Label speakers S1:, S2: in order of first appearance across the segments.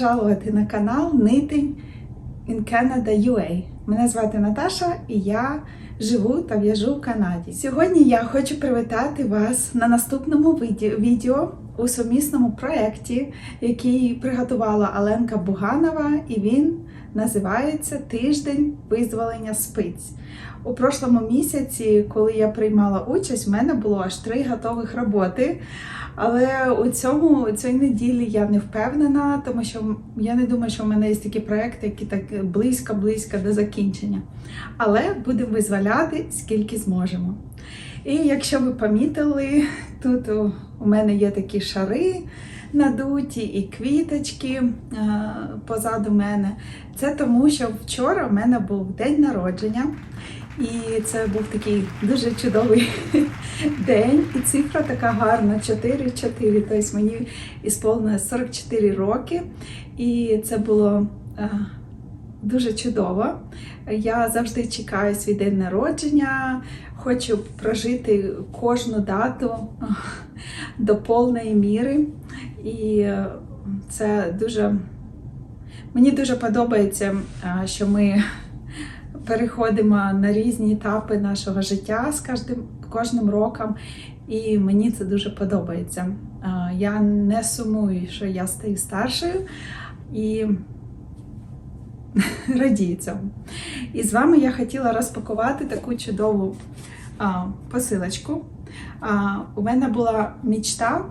S1: Добро на канал Knitting in Canada UA. Мене звати Наташа і я живу та в'яжу в Канаді. Сьогодні я хочу привітати вас на наступному відео у сумісному проєкті, який приготувала Аленка Буганова, і він називається Тиждень визволення спиць. У прошлому місяці, коли я приймала участь, в мене було аж три готових роботи. Але у цьому у цій неділі я не впевнена, тому що я не думаю, що в мене є такі проекти, які так близько-близько до закінчення. Але будемо визволяти скільки зможемо. І якщо ви помітили, тут у, мене є такі шари надуті і квіточки е, позаду мене. Це тому, що вчора в мене був день народження. І це був такий дуже чудовий день. І цифра така гарна 4-4. Тобто мені ісполнилось 44 роки. І це було е, дуже чудово. Я завжди чекаю свій день народження, хочу прожити кожну дату до повної міри. І е, це дуже мені дуже подобається, е, що ми переходимо на різні етапи нашого життя з кожним, кожним роком, і мені це дуже подобається. Е, Я не сумую, що я стаю старшою і радію цьому. І з вами я хотіла розпакувати таку чудову посилочку. У мене була мічта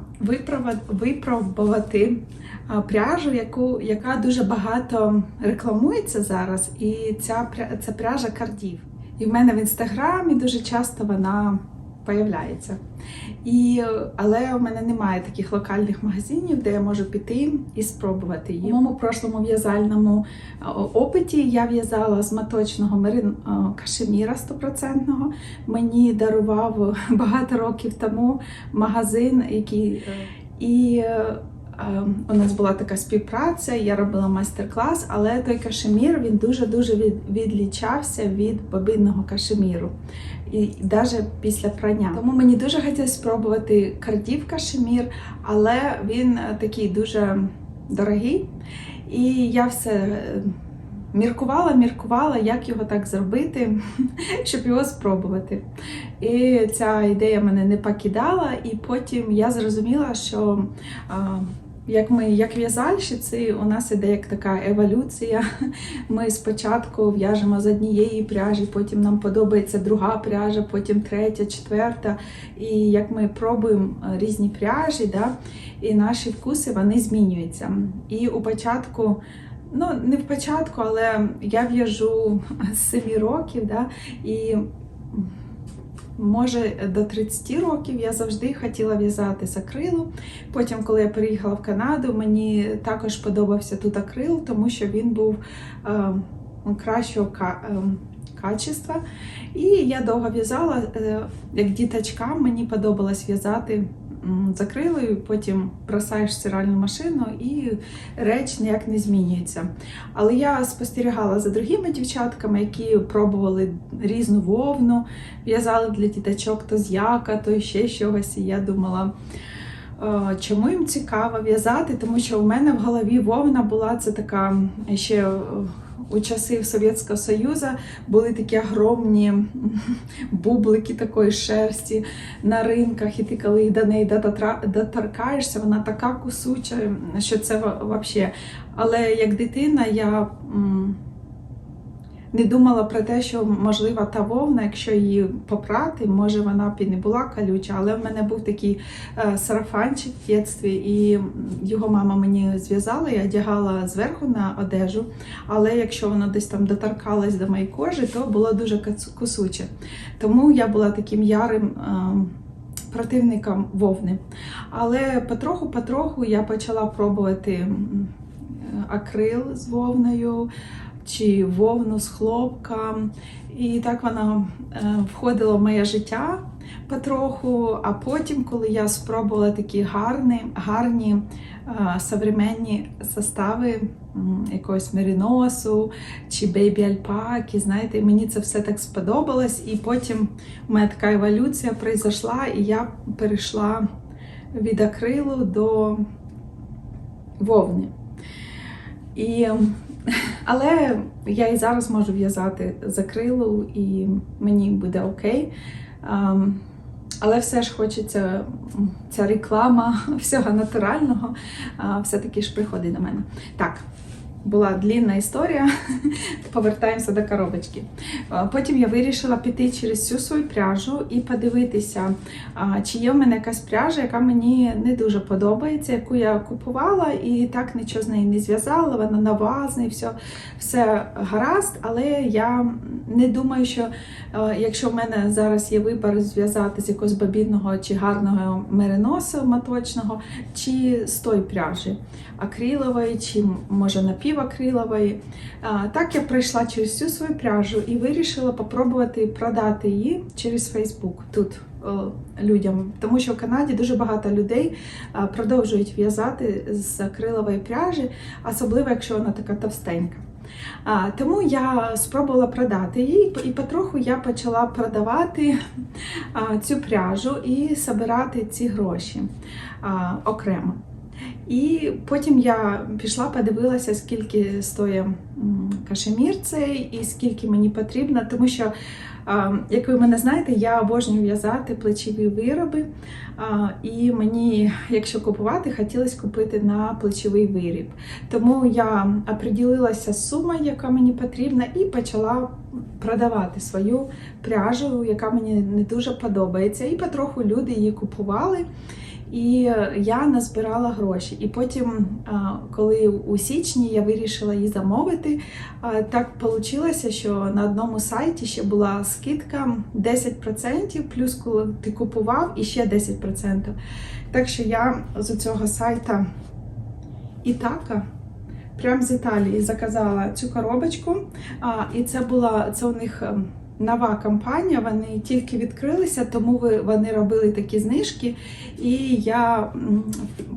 S1: випробувати пряжу, яку, яка дуже багато рекламується зараз. І ця, ця пряжа кардів. І в мене в інстаграмі дуже часто вона появляється. І, але у мене немає таких локальних магазинів, де я можу піти і спробувати її. У моєму прошлому в'язальному опиті я в'язала з маточного мерин а, кашеміра стопроцентного. Мені дарував багато років тому магазин, який е, і. Е, У нас була така співпраця, я робила майстер-клас, але той кашемір він дуже-дуже від, відлічався від бобинного кашеміру. І навіть після прання. Тому мені дуже хотілося спробувати кардів кашемір, але він е, такий дуже дорогий. І я все е, міркувала, міркувала, як його так зробити, щоб його спробувати. І ця ідея мене не покидала, і потім я зрозуміла, що як ми, як в'язальщиці, у нас іде як така еволюція. Ми спочатку в'яжемо з однієї пряжі, потім нам подобається друга пряжа, потім третя, четверта. І як ми пробуємо е, різні пряжі, да, і наші вкуси вони змінюються. І у початку. Ну, не в початку, але я в'яжу з 7 років, да, і може до 30 років я завжди хотіла в'язати з акрилу. Потім, коли я переїхала в Канаду, мені також подобався тут акрил, тому що він був е, кращого ка- е, качества. І я довго в'язала, е, як діточкам мені подобалось в'язати м, з акрилою, потім бросаєш в стиральну машину і реч ніяк не змінюється. Але я спостерігала за другими дівчатками, які пробували різну вовну, в'язали для діточок то з яка, то ще чогось. І я думала, е, чому їм цікаво в'язати, тому що у мене в голові вовна була це така ще. У часи Совєтського Союзу були такі огромні бублики такої шерсті на ринках, і ти коли до неї доторкаєшся, вона така кусуча, що це взагалі. Але як дитина я не думала про те, що можливо та вовна, якщо її попрати, може вона б і не була колюча, але в мене був такий е, сарафанчик в дитинстві, і його мама мені зв'язала, я одягала зверху на одежу, але якщо воно десь там доторкалось до моєї кожи, то було дуже кусуче. Тому я була таким ярим. е, Противником вовни. Але потроху-потроху я почала пробувати акрил з вовною чи вовну з хлопком. І так вона е, входила в моє життя потроху. А потім, коли я спробувала такі гарні, гарні е, современні состави якогось мериносу чи бейбі альпаки, знаєте, мені це все так сподобалось. І потім у мене така еволюція пройшла, і я перейшла від акрилу до вовни. І, але я і зараз можу в'язати закрилу, і мені буде окей. Ем, Але все ж хочеться ця реклама всього натурального, все-таки ж приходить до мене. Так, була длінна історія. Повертаємося до коробочки. Потім я вирішила піти через всю свою пряжу і подивитися, чи є в мене якась пряжа, яка мені не дуже подобається, яку я купувала і так нічого з нею не зв'язала, вона навазна і все, все гаразд, але я не думаю, що е, якщо в мене зараз є вибір зв'язати з якогось бабінного чи гарного мериносу моточного, чи з тої пряжі акрилової, чи може напівакрилової. Так я пройшла через всю свою пряжу і вирішила попробувати продати її через Facebook тут людям, тому що в Канаді дуже багато людей продовжують в'язати з акрилової пряжі, особливо якщо вона така товстенька. А, тому я спробувала продати її, і потроху я почала продавати а, цю пряжу і збирати ці гроші а, окремо. І потім я пішла, подивилася, скільки стоїть кашемір цей і скільки мені потрібно, тому що, як ви мене знаєте, я обожнюю в'язати плечові вироби. І мені, якщо купувати, хотілося купити на плечовий виріб. Тому я оприділилася з яка мені потрібна, і почала продавати свою пряжу, яка мені не дуже подобається. І потроху люди її купували. І я назбирала гроші. І потім, коли у січні я вирішила її замовити, так вийшло, що на одному сайті ще була скидка 10%, плюс коли ти купував, і ще 10%. Так що я з цього сайта Ітака. Прямо з Італії заказала цю коробочку. І це була це у них ем, нова кампанія. Вони тільки відкрилися, тому вони робили такі знижки. І я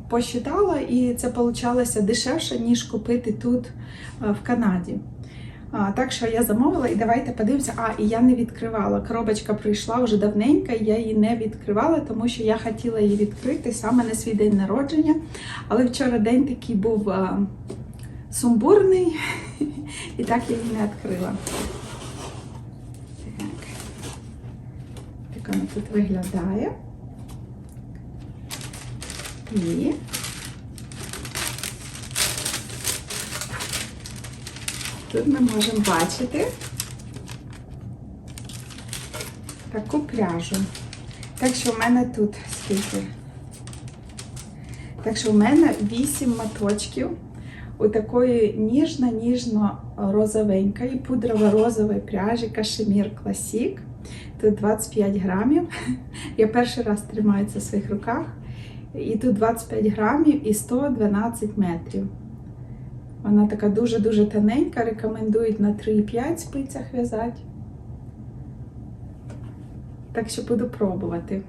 S1: посчитала, і це получалося дешевше, ніж купити тут е, в Канаді. А, так що я замовила, і давайте подивимося. А, і я не відкривала. Коробочка прийшла вже давненько, я її не відкривала, тому що я хотіла її відкрити саме на свій день народження. Але вчора день такий був а, сумбурний, і так я її не відкрила. Так. Так вона тут виглядає. І тут ми можемо бачити таку пряжу. Так що в мене тут скільки? Так що в мене 8 моточків у такої ніжно-ніжно-розовенької пудрово-розової пряжі Кашемір Класік. Тут 25 грамів. Я перший раз тримаю це в своїх руках. І тут 25 грамів і 112 метрів. Вона така дуже-дуже тоненька, рекомендують на 3,5 спицях в'язати. Так що буду пробувати.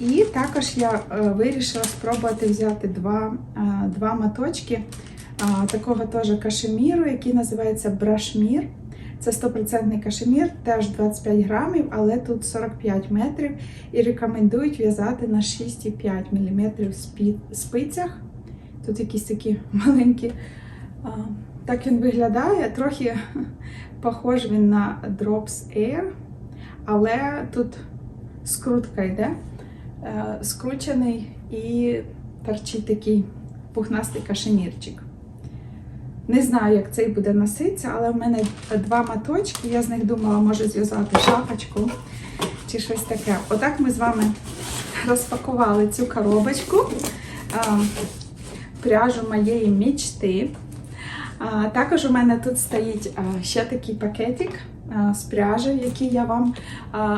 S1: І також я е, вирішила спробувати взяти два, е, два моточки такого теж кашеміру, який називається брашмір. Це 100% кашемір, теж 25 грамів, але тут 45 метрів. І рекомендують в'язати на 6,5 мм спицях. Тут якісь такі маленькі. Так він виглядає. Трохи похож він на Drops Air, але тут скрутка йде. Е, Скручений і торчить такий пухнастий кашемірчик. Не знаю, як цей буде носитися, але в мене два маточки. Я з них думала, може зв'язати шапочку чи щось таке. Отак ми з вами розпакували цю коробочку. Пряжу моєї мічти. Також у мене тут стоїть ще такий пакетик з пряжі, який я вам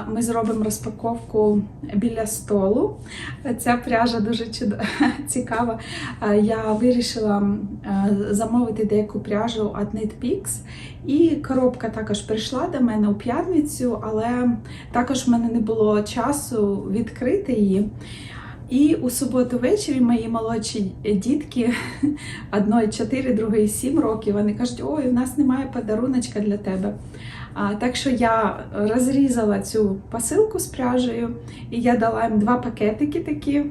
S1: ми зробимо розпаковку біля столу. Ця пряжа дуже чудо... цікава. Я вирішила замовити деяку пряжу від Knitpicks. І коробка також прийшла до мене у п'ятницю, але також в мене не було часу відкрити її. І у суботу ввечері мої молодші дітки, одної 4, другої 7 років, вони кажуть, ой, у нас немає подаруночка для тебе. А, так що я розрізала цю посилку з пряжею, і я дала їм два пакетики такі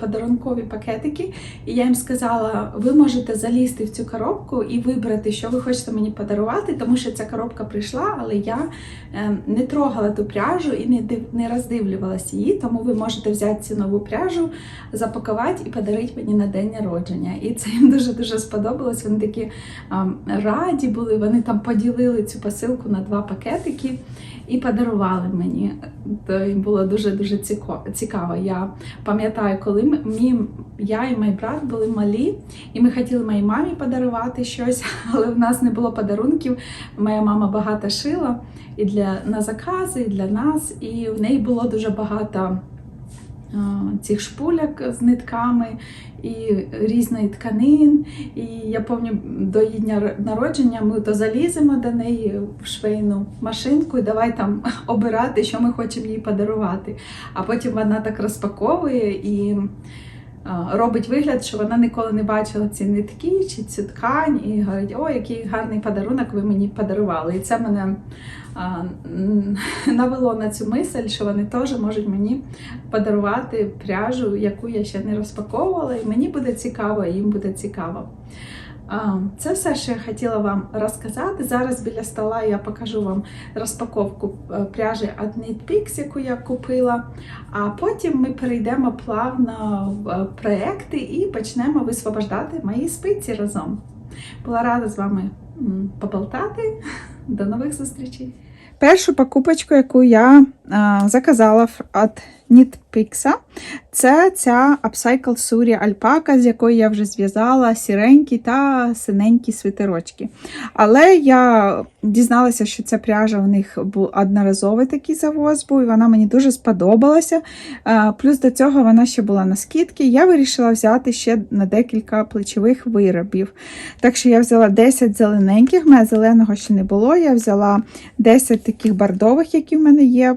S1: подарункові пакетики, і я їм сказала: ви можете залізти в цю коробку і вибрати, що ви хочете мені подарувати, тому що ця коробка прийшла, але я е, не трогала ту пряжу і не не роздивлювалася її, тому ви можете взяти цю нову пряжу, запакувати і подарити мені на день народження. І це їм дуже дуже сподобалось. Вони такі раді були. Вони там поділили цю посилку на два пакетики і подарували мені. То їм було дуже дуже цікаво. Я пам'ятаю, коли мій, я і мій брат були малі, і ми хотіли моїй мамі подарувати щось, але в нас не було подарунків. Моя мама багато шила і для на закази, і для нас, і в неї було дуже багато цих шпуляк з нитками і різної тканин. І я пам'ятаю, до її дня народження ми то заліземо до неї в швейну машинку і давай там обирати, що ми хочемо їй подарувати. А потім вона так розпаковує і. Робить вигляд, що вона ніколи не бачила ці нитки чи цю ткань, і говорить, о, який гарний подарунок ви мені подарували. І це мене навело на цю мисль, що вони теж можуть мені подарувати пряжу, яку я ще не розпаковувала, і мені буде цікаво, і їм буде цікаво. Це все, що я хотіла вам розказати. Зараз біля стола я покажу вам розпаковку е, пряжі від Knit яку я купила. А потім ми перейдемо плавно в е, проекти і почнемо висвобождати мої спиці разом. Була рада з вами поболтати. До нових зустрічей! Першу покупочку, яку я заказала від Knitpix, це ця Upcycle Suri альпака, з якої я вже зв'язала сіренькі та синенькі свитерочки. Але я дізналася, що ця пряжа у них був одноразовий такий завоз, був, і вона мені дуже сподобалася. Плюс до цього вона ще була на скидці. Я вирішила взяти ще на декілька плечових виробів. Так що я взяла 10 зелененьких, в мене зеленого ще не було. Я взяла 10 таких бордових, які в мене є,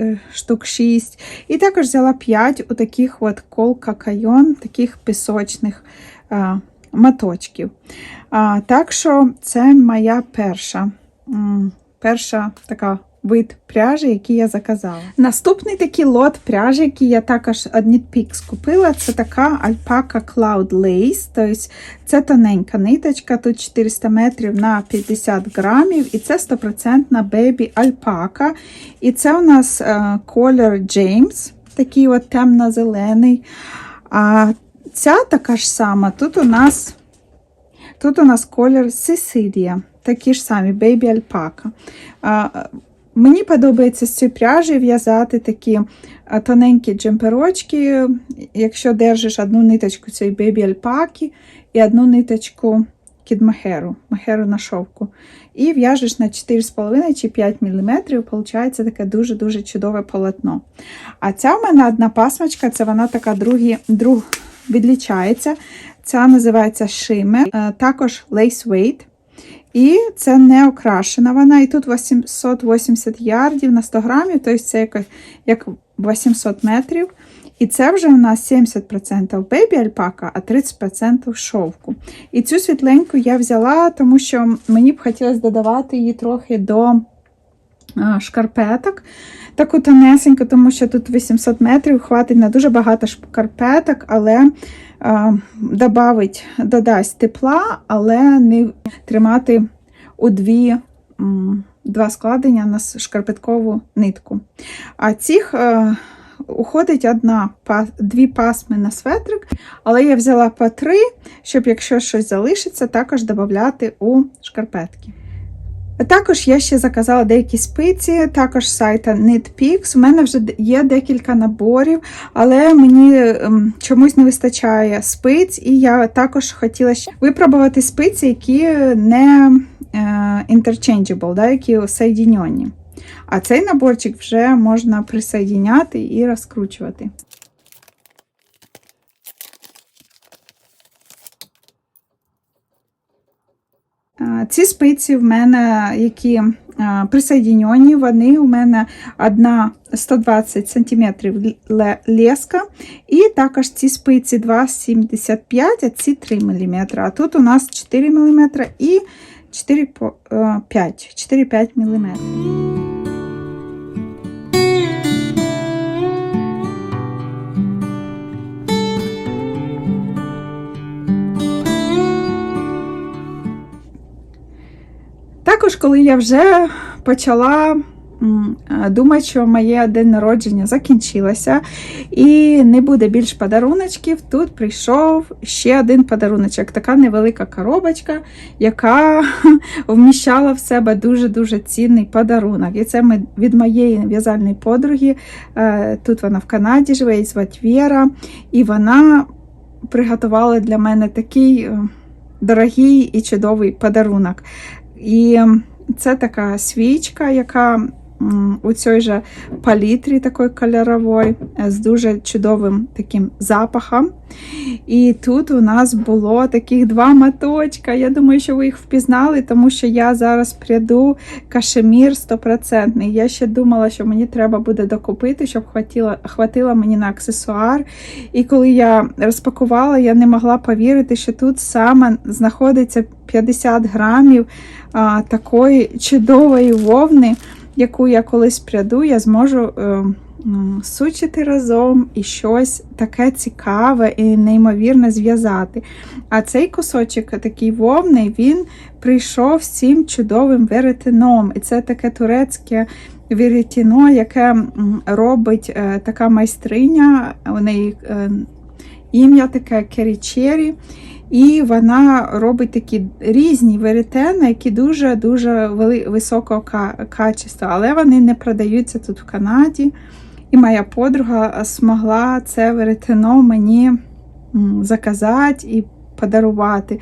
S1: е, штук 6. І також взяла 5 у таких от колка кайон, таких пісочних а, маточків. А, так що це моя перша, перша така вид пряжі, який я заказала. Наступний такий лот пряжі, який я також від Knitpicks купила, це така Alpaca Cloud Lace. Тобто це тоненька ниточка, тут 400 метрів на 50 грамів, і це 100% бебі альпака. І це у нас е, колір James, такий от темно-зелений. А ця така ж сама, тут у нас тут у нас колір Сесилія, такі ж самі бебі альпака. Мені подобається з цією пряжею в'язати такі тоненькі джемперочки. Якщо держиш одну ниточку цієї бебі альпаки і одну ниточку кідмахеру, махеру на шовку. І в'яжеш на 4,5 чи 5 мм, виходить таке дуже-дуже чудове полотно. А ця в мене одна пасмочка, це вона така другі, друг відлічається. Ця називається Shimmer, також Lace Weight. І це не окрашена вона. І тут 880 ярдів на 100 грамів, тобто це як, як 800 метрів. І це вже у нас 70% бебі альпака, а 30% шовку. І цю світленьку я взяла, тому що мені б хотілося додавати її трохи до шкарпеток. Таку тонесеньку, тому що тут 800 метрів, хватить на дуже багато шкарпеток, але добавить, додасть тепла, але не тримати у дві. Два складення на шкарпеткову нитку. А цих е, уходить одна, дві пасми на светрик, але я взяла по три, щоб якщо щось залишиться, також додати у шкарпетки. Також я ще заказала деякі спиці, також сайта KnitPicks. У мене вже є декілька наборів, але мені ем, чомусь не вистачає спиць, і я також хотіла ще випробувати спиці, які не е, interchangeable, да, які соєдінені. А цей наборчик вже можна присоєдіняти і розкручувати. Ці спиці в мене, які а, вони у мене одна 120 см леска, і також ці спиці 2,75, а ці 3 мм. А тут у нас 4 мм і 4,5 мм. Також, коли я вже почала е, думати, що моє день народження закінчилося і не буде більш подаруночків, тут прийшов ще один подаруночок. Така невелика коробочка, яка вміщала в себе дуже-дуже цінний подарунок. І це ми від моєї в'язальної подруги. Е, Тут вона в Канаді живе, її звати Віра, і вона приготувала для мене такий е, дорогий і чудовий подарунок. І це така свічка, яка у цій же палітрі такої кольорової, е, з дуже чудовим таким запахом. І тут у нас було таких два моточка. Я думаю, що ви їх впізнали, тому що я зараз пряду кашемір стопроцентний. Я ще думала, що мені треба буде докупити, щоб хватило, хватило мені на аксесуар. І коли я розпакувала, я не могла повірити, що тут саме знаходиться 50 грамів а, такої чудової вовни, яку я колись пряду, я зможу. е, Сучити разом і щось таке цікаве і неймовірне зв'язати. А цей кусочок такий вовни, він прийшов з цим чудовим веретеном. І це таке турецьке веретено, яке робить е, така майстриня. У неї е, ім'я таке Керічері. І вона робить такі різні веретени, які дуже-дуже високого качества, але вони не продаються тут в Канаді. І моя подруга змогла це веретено мені заказати і подарувати.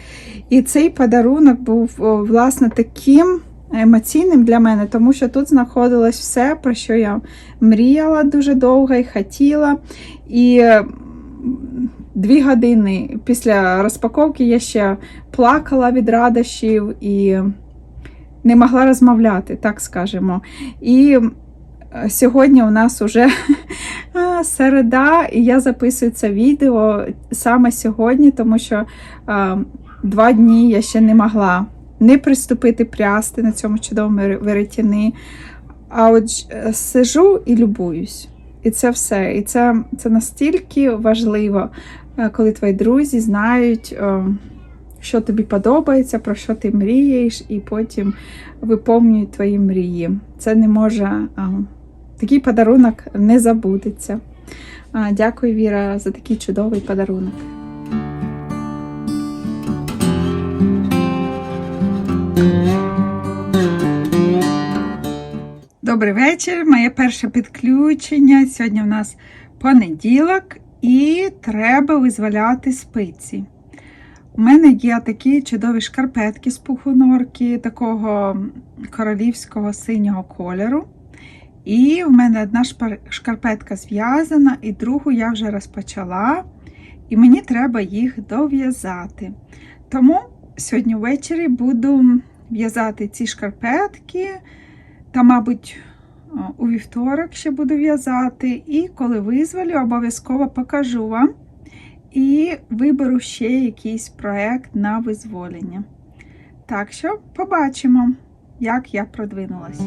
S1: І цей подарунок був власне таким емоційним для мене, тому що тут знаходилось все, про що я мріяла дуже довго і хотіла. І дві години після розпаковки я ще плакала від радощів і не могла розмовляти, так скажемо. І е, сьогодні у нас уже середа, і я записую це відео саме сьогодні, тому що а, два дні я ще не могла не приступити прясти на цьому чудовому вер- веретіни. А от е, сижу і любуюсь. І це все. І це, це настільки важливо, е, коли твої друзі знають, е, що тобі подобається, про що ти мрієш, і потім виповнюють твої мрії. Це не може, е, такий подарунок не забудеться. Дякую, Віра, за такий чудовий подарунок. Добрий вечір. Моє перше підключення. Сьогодні у нас понеділок і треба визволяти спиці. У мене є такі чудові шкарпетки з пухонорки, такого королівського синього кольору. І в мене одна шкарпетка зв'язана, і другу я вже розпочала. І мені треба їх дов'язати. Тому сьогодні ввечері буду в'язати ці шкарпетки. Та, мабуть, у вівторок ще буду в'язати. І коли визволю, обов'язково покажу вам. І виберу ще якийсь проект на визволення. Так що побачимо, як я продвинулась.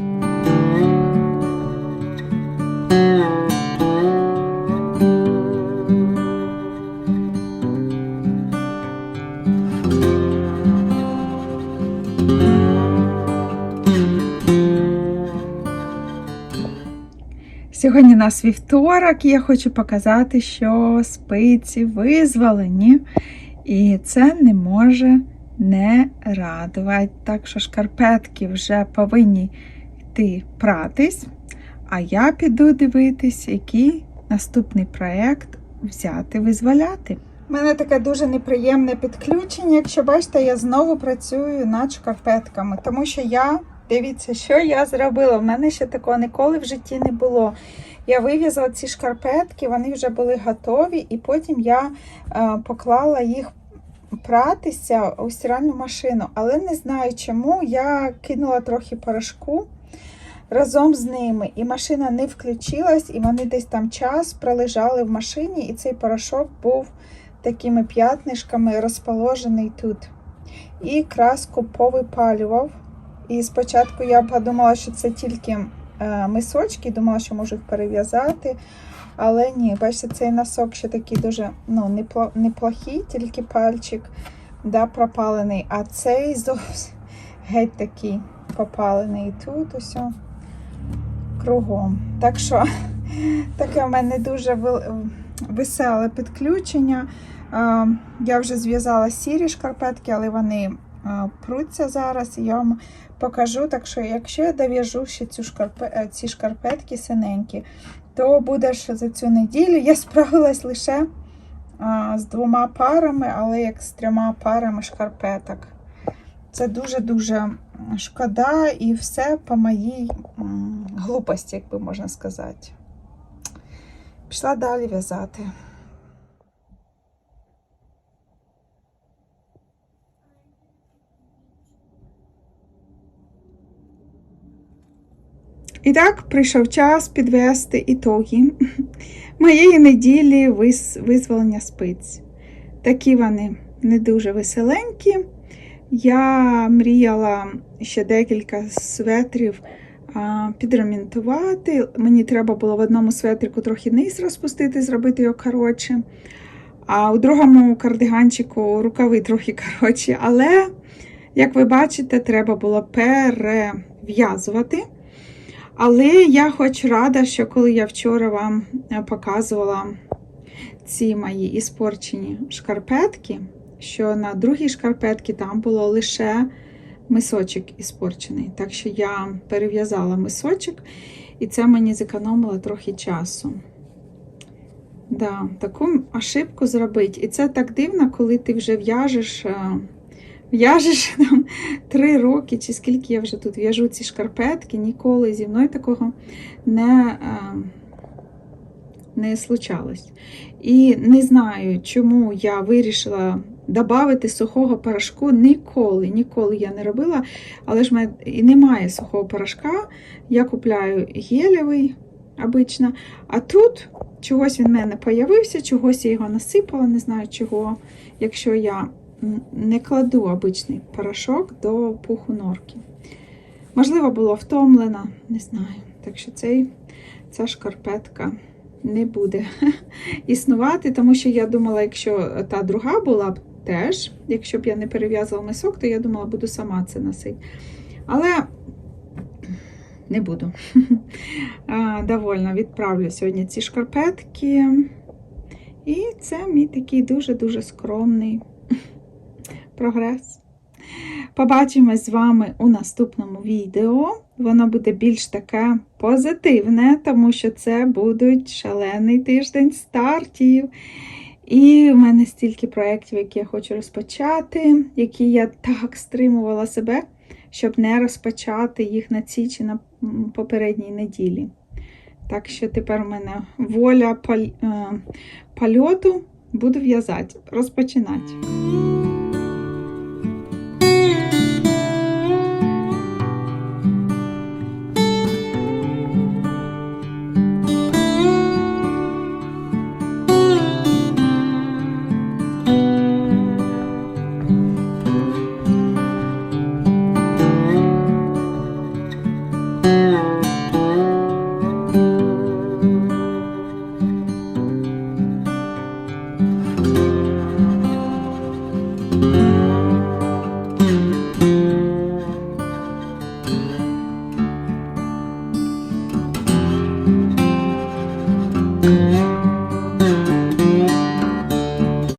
S1: Сьогодні у нас вівторок, і я хочу показати, що спиці визволені, і це не може не радувати. Так що шкарпетки вже повинні йти пратись. А я піду дивитись, який наступний проєкт взяти визволяти. У мене таке дуже неприємне підключення. Якщо бачите, я знову працюю над шкарпетками, тому що я Дивіться, що я зробила. У мене ще такого ніколи в житті не було. Я вив'язала ці шкарпетки, вони вже були готові, і потім я е, поклала їх пратися у стиральну машину. Але не знаю чому. Я кинула трохи порошку разом з ними, і машина не включилась, і вони десь там час пролежали в машині, і цей порошок був такими п'ятнишками розположений тут. І краску повипалював. І спочатку я подумала, що це тільки е, мисочки, думала, що можу їх перев'язати. Але ні, бачите, цей носок ще такий дуже ну, неплохий, тільки пальчик да, пропалений. А цей геть такий копалини і тут усе кругом. Так що таке в мене дуже веселе підключення. Я вже зв'язала сірі шкарпетки, але вони пруться зараз. Я вам покажу. Так що, якщо я дов'яжу ще цю шкарпе... е, ці шкарпетки синенькі, то буде що за цю неділю. Я справилась лише а, з двома парами, але як з трьома парами шкарпеток. Це дуже-дуже шкода і все по моїй глупості, як би можна сказати. Пішла далі в'язати. І так прийшов час підвести ітоги моєї неділі визволення спиць. Такі вони не дуже веселенькі. Я мріяла ще декілька светрів підремонтувати. Мені треба було в одному светрику трохи низ розпустити, зробити його коротше. А у другому кардиганчику рукави трохи коротші. Але, як ви бачите, треба було перев'язувати. Але я хоч рада, що коли я вчора вам е, показувала ці мої іспорчені шкарпетки, що на другій шкарпетці там було лише мисочок іспорчений. Так що я перев'язала мисочок, і це мені зекономило трохи часу. Да, таку ошибку зробити. І це так дивно, коли ти вже в'яжеш. В'яжеш там три роки, чи скільки я вже тут в'яжу ці шкарпетки, ніколи зі мною такого не, не случалось. І не знаю, чому я вирішила додати сухого порошку. Ніколи, ніколи я не робила, але ж в і немає сухого порошка. Я купляю гелевий обично. А тут чогось він в мене появився, чогось я його насипала, не знаю чого. Якщо я не кладу обичний порошок до пуху норки. Можливо, було втомлена, не знаю. Так що цей, ця шкарпетка не буде існувати, тому що я думала, якщо та друга була б теж, якщо б я не перев'язала мисок, то я думала, буду сама це носити. Але не буду. Довольно відправлю сьогодні ці шкарпетки. І це мій такий дуже-дуже скромний прогрес. Побачимось з вами у наступному відео. Воно буде більш таке позитивне, тому що це будуть шалений тиждень стартів. І в мене стільки проєктів, які я хочу розпочати, які я так стримувала себе, щоб не розпочати їх на цій чи на попередній неділі. Так що тепер у мене воля паль- е, буду в'язати, розпочинати.